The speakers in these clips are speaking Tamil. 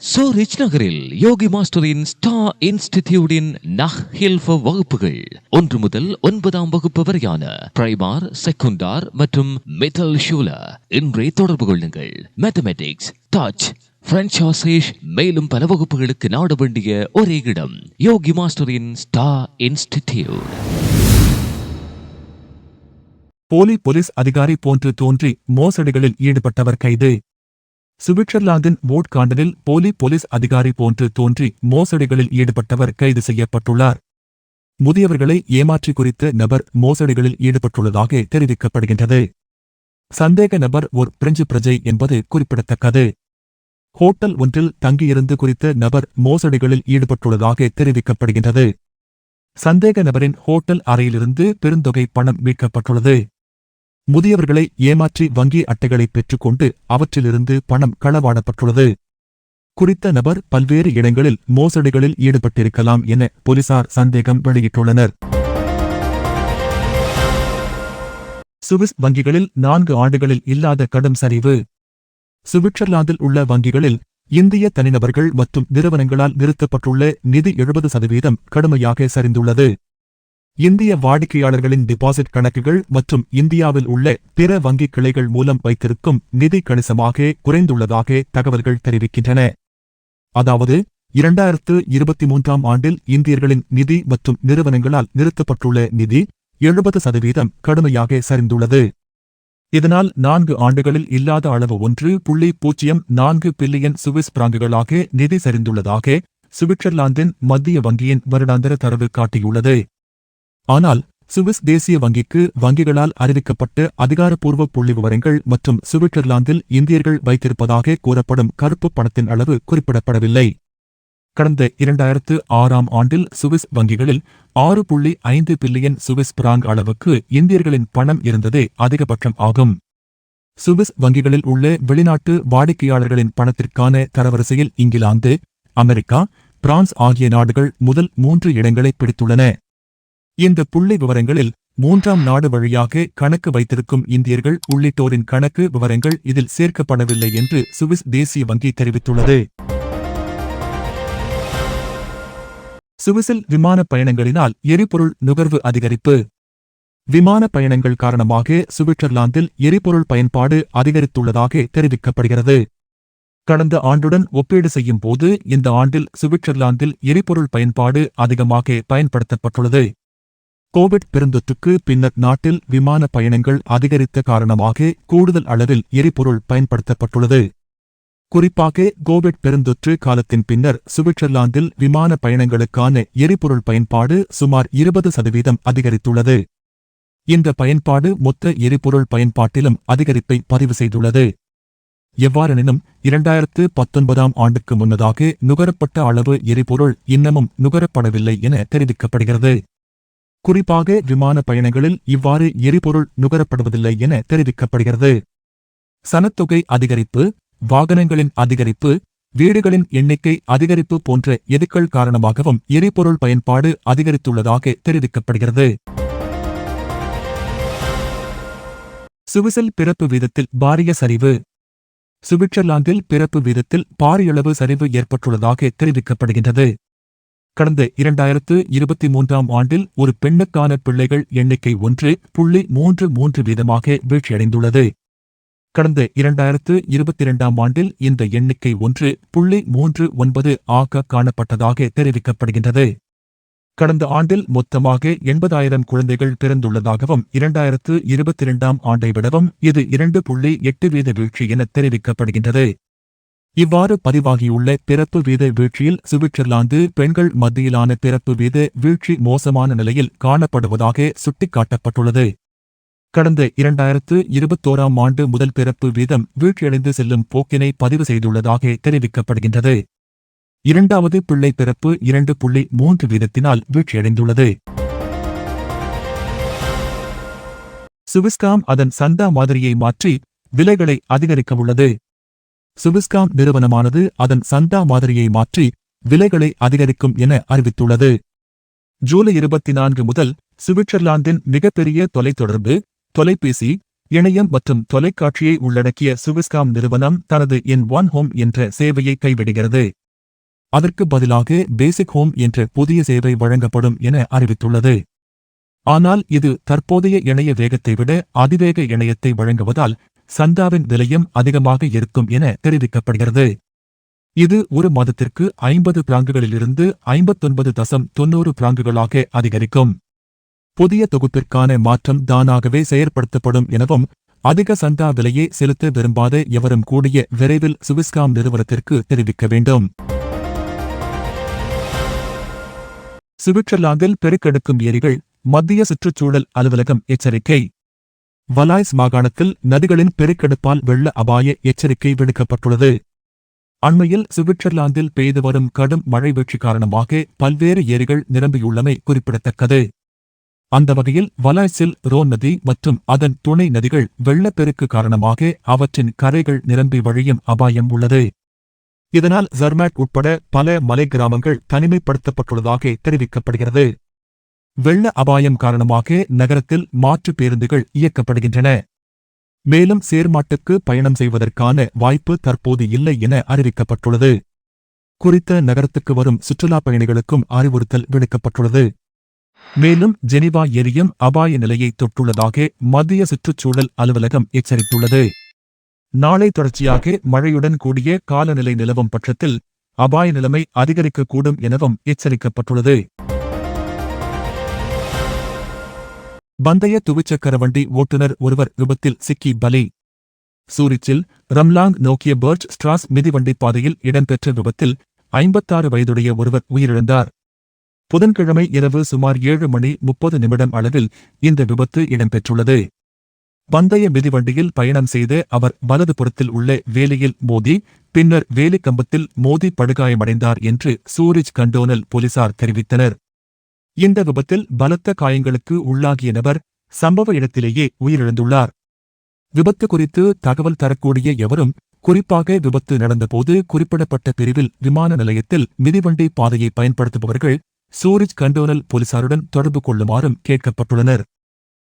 சோரிச் நகரில் யோகி மாஸ்டரின் ஸ்டா இன்ஸ்டிடியூடின் நஹ் ஹில்ஃப வகுப்புகள். ஒன்று முதல் ஒன்பதாம் வகுப்பு வரையான பிரைமார் செகுண்டார் மற்றும் மெட்டல் ஷூல. இன்றே தொடர்பு கொள்ளுங்கள். மேத்தமெட்டிக்ஸ் டச் பிரெஞ்ச் ஆசேஷ் மேலும் பல வகுப்புகளுக்கு நாட வேண்டிய ஒரே இடம் யோகி மாஸ்டரின் ஸ்டா இன்ஸ்டிடியூட். போலி போலீஸ் அதிகாரி போன்று தோன்றி மோசடிகளில் ஈடுபட்டவர் கைது. சுவிட்சர்லாந்தின் வோட்காண்டனில் போலி போலீஸ் அதிகாரி போன்று தோன்றி மோசடிகளில் ஈடுபட்டவர் கைது செய்யப்பட்டுள்ளார். முதியவர்களை ஏமாற்றி குறித்த நபர் மோசடிகளில் ஈடுபட்டுள்ளதாக தெரிவிக்கப்படுகின்றது. சந்தேக நபர் ஒரு பிரெஞ்சு பிரஜை என்பது குறிப்பிடத்தக்கது. ஹோட்டல் ஒன்றில் தங்கியிருந்து குறித்த நபர் மோசடிகளில் ஈடுபட்டுள்ளதாக தெரிவிக்கப்படுகின்றது. சந்தேக நபரின் ஹோட்டல் அறையிலிருந்து பெருந்தொகை பணம் மீட்கப்பட்டுள்ளது. முதியவர்களை ஏமாற்றி வங்கி அட்டைகளை பெற்றுக்கொண்டு அவற்றிலிருந்து பணம் களவாடப்பட்டுள்ளது. குறித்த நபர் பல்வேறு இடங்களில் மோசடிகளில் ஈடுபட்டிருக்கலாம் என போலீசார் சந்தேகம் வெளியிட்டுள்ளனர். சுவிஸ் வங்கிகளில் நான்கு ஆண்டுகளில் இல்லாத கடும் சரிவு. சுவிட்சர்லாந்தில் உள்ள வங்கிகளில் இந்திய தனிநபர்கள் மற்றும் நிறுவனங்களால் நிறுத்தப்பட்டுள்ள நிதி எழுபது சதவீதம் கடுமையாக சரிந்துள்ளது. இந்திய வாடிக்கையாளர்களின் டிபாசிட் கணக்குகள் மற்றும் இந்தியாவில் உள்ள பிற வங்கிக் கிளைகள் மூலம் வைத்திருக்கும் நிதி கணிசமாக குறைந்துள்ளதாக தகவல்கள் தெரிவிக்கின்றன. அதாவது இரண்டாயிரத்து இருபத்தி மூன்றாம் ஆண்டில் இந்தியர்களின் நிதி மற்றும் நிறுவனங்களால் நிறுத்தப்பட்டுள்ள நிதி எழுபது சதவீதம் கடுமையாக சரிந்துள்ளது. இதனால் நான்கு ஆண்டுகளில் இல்லாத அளவு ஒன்று புள்ளி பூஜ்ஜியம் நான்கு பில்லியன் சுவிஸ் பிராங்குகளாக நிதி சரிந்துள்ளதாக சுவிட்சர்லாந்தின் மத்திய வங்கியின் வருடாந்திர தரவு காட்டியுள்ளது. ஆனால் சுவிஸ் தேசிய வங்கிக்கு வங்கிகளால் அறிவிக்கப்பட்ட அதிகாரப்பூர்வ புள்ளி விவரங்கள் மற்றும் சுவிட்சர்லாந்தில் இந்தியர்கள் வைத்திருப்பதாக கூறப்படும் கருப்பு பணத்தின் அளவு குறிப்பிடப்படவில்லை. கடந்த இரண்டாயிரத்து ஆறாம் ஆண்டில் சுவிஸ் வங்கிகளில் ஆறு புள்ளி ஐந்து பில்லியன் சுவிஸ் பிராங்க் அளவுக்கு இந்தியர்களின் பணம் இருந்ததே அதிகபட்சம் ஆகும். சுவிஸ் வங்கிகளில் உள்ள வெளிநாட்டு வாடிக்கையாளர்களின் பணத்திற்கான தரவரிசையில் இங்கிலாந்து அமெரிக்கா பிரான்ஸ் ஆகிய நாடுகள் முதல் மூன்று இடங்களை பிடித்துள்ளன. இந்த புள்ளி விவரங்களில் மூன்றாம் நாடு வழியாக கணக்கு வைத்திருக்கும் இந்தியர்கள் உள்ளிட்டோரின் கணக்கு விவரங்கள் இதில் சேர்க்கப்படவில்லை என்று சுவிஸ் தேசிய வங்கி தெரிவித்துள்ளது. சுவிசில் விமான பயணங்களினால் எரிபொருள் நுகர்வு அதிகரிப்பு. விமான பயணங்கள் காரணமாக சுவிட்சர்லாந்தில் எரிபொருள் பயன்பாடு அதிகரித்துள்ளதாக தெரிவிக்கப்படுகிறது. கடந்த ஆண்டுடன் ஒப்பீடு செய்யும் போது இந்த ஆண்டில் சுவிட்சர்லாந்தில் எரிபொருள் பயன்பாடு அதிகமாக பயன்படுத்தப்பட்டுள்ளது. கோவிட் பெருந்தொற்றுக்கு பின்னர் நாட்டில் விமான பயணங்கள் அதிகரித்த காரணமாக கூடுதல் அளவில் எரிபொருள் பயன்படுத்தப்பட்டுள்ளது. குறிப்பாக கோவிட் பெருந்தொற்று காலத்தின் பின்னர் சுவிட்சர்லாந்தில் விமான பயணங்களுக்கான எரிபொருள் பயன்பாடு சுமார் இருபது சதவீதம் அதிகரித்துள்ளது. இந்த பயன்பாடு மொத்த எரிபொருள் பயன்பாட்டிலும் அதிகரிப்பை பதிவு செய்துள்ளது. எவ்வாறெனினும் இரண்டாயிரத்து பத்தொன்பதாம் ஆண்டுக்கு முன்னதாக நுகரப்பட்ட அளவு எரிபொருள் இன்னமும் நுகரப்படவில்லை என தெரிவிக்கப்படுகிறது. குறிப்பாக விமான பயணங்களில் இவ்வாறு எரிபொருள் நுகரப்படுவதில்லை என தெரிவிக்கப்படுகிறது. சனத்தொகை அதிகரிப்பு வாகனங்களின் அதிகரிப்பு வீடுகளின் எண்ணிக்கை அதிகரிப்பு போன்ற எதுக்கள் காரணமாகவும் எரிபொருள் பயன்பாடு அதிகரித்துள்ளதாக தெரிவிக்கப்படுகிறது. சுவிசில் பிறப்பு வீதத்தில் பாரிய சரிவு. சுவிட்சர்லாந்தில் பிறப்பு வீதத்தில் பாரியளவு சரிவு ஏற்பட்டுள்ளதாக தெரிவிக்கப்படுகின்றது. கடந்த இரண்டாயிரத்து இருபத்தி மூன்றாம் ஆண்டில் ஒரு பெண்ணுக்கான பிள்ளைகள் எண்ணிக்கை ஒன்று புள்ளி மூன்று மூன்று வீதமாக வீழ்ச்சியடைந்துள்ளது. கடந்த இரண்டாயிரத்து இருபத்தி இரண்டாம் ஆண்டில் இந்த எண்ணிக்கை ஒன்று புள்ளி மூன்று ஒன்பது ஆக காணப்பட்டதாக தெரிவிக்கப்படுகின்றது. கடந்த ஆண்டில் மொத்தமாக எண்பதாயிரம் குழந்தைகள் பிறந்துள்ளதாகவும் இரண்டாயிரத்து இருபத்தி இரண்டாம் ஆண்டை விடவும் இது இரண்டு புள்ளி எட்டு வீத வீழ்ச்சி என தெரிவிக்கப்படுகின்றது. இவ்வாறு பதிவாகியுள்ள பிறப்பு வீத வீழ்ச்சியில் சுவிட்சர்லாந்து பெண்கள் மத்தியிலான பிறப்பு வீத வீழ்ச்சி மோசமான நிலையில் காணப்படுவதாக சுட்டிக்காட்டப்பட்டுள்ளது. கடந்த இரண்டாயிரத்து இருபத்தோராம் ஆண்டு முதல் பிறப்பு வீதம் வீழ்ச்சியடைந்து செல்லும் போக்கினை பதிவு செய்துள்ளதாக தெரிவிக்கப்படுகின்றது. இரண்டாவது பிள்ளை பிறப்பு இரண்டு புள்ளி மூன்று வீதத்தினால் வீழ்ச்சியடைந்துள்ளது. சுவிஸ்காம் அதன் சந்தா மாதிரியை மாற்றி விலைகளை அதிகரிக்க உள்ளது சுவிஸ்காம் நிறுவனமானது அதன் சந்தா மாதிரியை மாற்றி விலைகளை அதிகரிக்கும் என அறிவித்துள்ளது. ஜூலை இருபத்தி நான்கு முதல் சுவிட்சர்லாந்தின் மிகப்பெரிய தொலைத்தொடர்பு தொலைபேசி இணையம் மற்றும் தொலைக்காட்சியை உள்ளடக்கிய சுவிஸ்காம் நிறுவனம் தனது என் ஒன் ஹோம் என்ற சேவையை கைவிடுகிறது. அதற்கு பதிலாக பேசிக் ஹோம் என்ற புதிய சேவை வழங்கப்படும் என அறிவித்துள்ளது. ஆனால் இது தற்போதைய இணைய வேகத்தை விட அதிவேக இணையத்தை வழங்குவதால் சந்தாவின் விலையும் அதிகமாக இருக்கும் என தெரிவிக்கப்படுகிறது. இது ஒரு மாதத்திற்கு ஐம்பது பிராங்குகளிலிருந்து ஐம்பத்தொன்பது தசம் தொன்னூறு பிராங்குகளாக அதிகரிக்கும். புதிய தொகுப்பிற்கான மாற்றம் தானாகவே செயற்படுத்தப்படும் எனவும் அதிக சந்தா விலையை செலுத்த விரும்பாத எவரும் கூடிய விரைவில் சுவிஸ்காம் நிறுவனத்திற்கு தெரிவிக்க வேண்டும். சுவிட்சர்லாந்தில் பெருக்கெடுக்கும் ஏரிகள் மத்திய சுற்றுச்சூழல் அலுவலகம் எச்சரிக்கை. வலாய்ஸ் மாகாணத்தில் நதிகளின் பெருக்கெடுப்பால் வெள்ள அபாய எச்சரிக்கை விடுக்கப்பட்டுள்ளது. அண்மையில் சுவிட்சர்லாந்தில் பெய்து வரும் கடும் மழை வீழ்ச்சி காரணமாக பல்வேறு ஏரிகள் நிரம்பியுள்ளமை குறிப்பிடத்தக்கது. அந்த வகையில் வலாய்ஸில் ரோன் நதி மற்றும் அதன் துணை நதிகள் வெள்ளப்பெருக்கு காரணமாக அவற்றின் கரைகள் நிரம்பி வழியும் அபாயம் உள்ளது. இதனால் ஜர்மேட் உட்பட பல மலை கிராமங்கள் தனிமைப்படுத்தப்பட்டுள்ளதாக தெரிவிக்கப்படுகிறது. வெள்ள அபாயம் காரணமாக நகரத்தில் மாற்று பேருந்துகள் இயக்கப்படுகின்றன. மேலும் சேர்மாட்டுக்கு பயணம் செய்வதற்கான வாய்ப்பு தற்போது இல்லை என அறிவிக்கப்பட்டுள்ளது. குறித்த நகரத்துக்கு வரும் சுற்றுலாப் பயணிகளுக்கும் அறிவுறுத்தல் விடுக்கப்பட்டுள்ளது. மேலும் ஜெனிவா ஏரியும் அபாய நிலையை தொட்டுள்ளதாக மத்திய சுற்றுச்சூழல் அலுவலகம் எச்சரித்துள்ளது. நாளை தொடர்ச்சியாக மழையுடன் கூடிய காலநிலை நிலவும் பட்சத்தில் அபாய நிலைமை அதிகரிக்கக்கூடும் எனவும் எச்சரிக்கப்பட்டுள்ளது. பந்தய துவிச்சக்கர வண்டி ஓட்டுநர் ஒருவர் விபத்தில் சிக்கி பலி. சூரிச்சில் ரம்லாங் நோக்கிய பர்ச் ஸ்ட்ராஸ் மிதிவண்டி பாதையில் இடம்பெற்ற விபத்தில் ஐம்பத்தாறு வயதுடைய ஒருவர் உயிரிழந்தார். புதன்கிழமை இரவு சுமார் ஏழு மணி முப்பது நிமிடம் அளவில் இந்த விபத்து இடம்பெற்றுள்ளது. பந்தய மிதிவண்டியில் பயணம் செய்த அவர் வலது புறத்தில் உள்ள வேலியில் மோதி பின்னர் வேலிக்கம்பத்தில் மோதி படுகாயமடைந்தார் என்று சூரிஜ் கண்டோனல் போலீசார் தெரிவித்தனர். இந்த விபத்தில் பலத்த காயங்களுக்கு உள்ளாகிய நபர் சம்பவ இடத்திலேயே உயிரிழந்துள்ளார். விபத்து குறித்து தகவல் தரக்கூடிய எவரும் குறிப்பாக விபத்து நடந்தபோது குறிப்பிடப்பட்ட பிரிவில் விமான நிலையத்தில் மிதிவண்டி பாதையை பயன்படுத்துபவர்கள் சூரிஜ் கண்டோனல் போலீசாருடன் தொடர்பு கொள்ளுமாறும் கேட்கப்பட்டுள்ளனர்.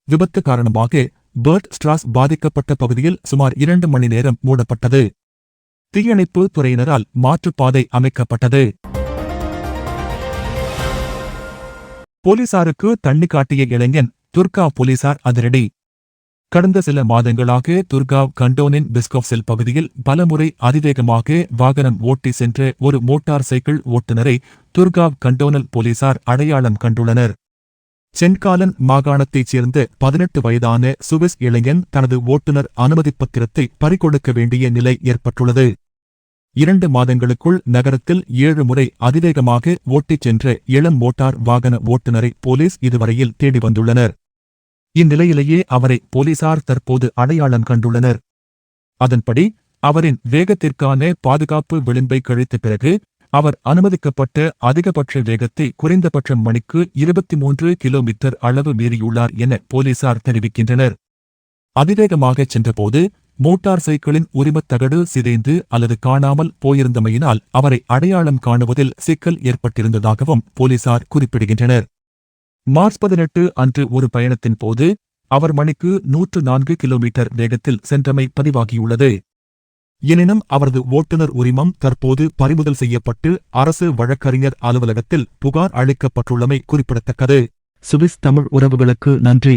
விபத்து காரணமாக பர்ட் ஸ்ட்ராஸ் பாதிக்கப்பட்ட பகுதியில் சுமார் இரண்டு மணி நேரம் மூடப்பட்டது. தீயணைப்பு துறையினரால் மாற்றுப்பாதை அமைக்கப்பட்டது. போலீசாருக்கு தண்ணி காட்டிய இளைஞன் துர்கா போலீசார் அதிரடி. கடந்த சில மாதங்களாக துர்காவ் கண்டோனின் பிஸ்கோப்செல் பகுதியில் பலமுறை அதிவேகமாக வாகனம் ஓட்டி சென்ற ஒரு மோட்டார் சைக்கிள் ஓட்டுநரை துர்காவ் கண்டோனல் போலீசார் அடையாளம் கண்டுள்ளனர். சென்காலன் மாகாணத்தைச் சேர்ந்த பதினெட்டு வயதான சுவிஸ் இளைஞன் தனது ஓட்டுநர் அனுமதி பத்திரத்தை பறிகொடுக்க வேண்டிய நிலை ஏற்பட்டுள்ளது. இரண்டு மாதங்களுக்குள் நகரத்தில் ஏழு முறை அதிவேகமாக ஓட்டிச் சென்ற இளம் மோட்டார் வாகன ஓட்டுநரை போலீஸ் இதுவரையில் தேடி வந்துள்ளனர். இந்நிலையிலேயே அவரை போலீசார் தற்போது அடையாளம் கண்டுள்ளனர். அதன்படி அவரின் வேகத்திற்கான பாதுகாப்பு விளிம்பை கழித்த பிறகு அவர் அனுமதிக்கப்பட்ட அதிகபட்ச வேகத்தை குறைந்தபட்ச மணிக்கு இருபத்தி மூன்று கிலோமீட்டர் அளவு மீறியுள்ளார் என போலீசார் தெரிவிக்கின்றனர். அதிவேகமாகச் சென்றபோது மோட்டார் சைக்கிளின் உரிமத்தகடு சிதைந்து அல்லது காணாமல் போயிருந்தமையினால் அவரை அடையாளம் காணுவதில் சிக்கல் ஏற்பட்டிருந்ததாகவும் போலீசார் குறிப்பிடுகின்றனர். மார்ச் பதினெட்டு அன்று ஒரு பயணத்தின் போது அவர் மணிக்கு நூற்று நான்கு கிலோமீட்டர் வேகத்தில் சென்றமை பதிவாகியுள்ளது. எனினும் அவரது ஓட்டுநர் உரிமம் தற்போது பறிமுதல் செய்யப்பட்டு அரசு வழக்கறிஞர் அலுவலகத்தில் புகார் அளிக்கப்பட்டுள்ளமை குறிப்பிடத்தக்கது. சுவிஸ் தமிழ் உறவுகளுக்கு நன்றி.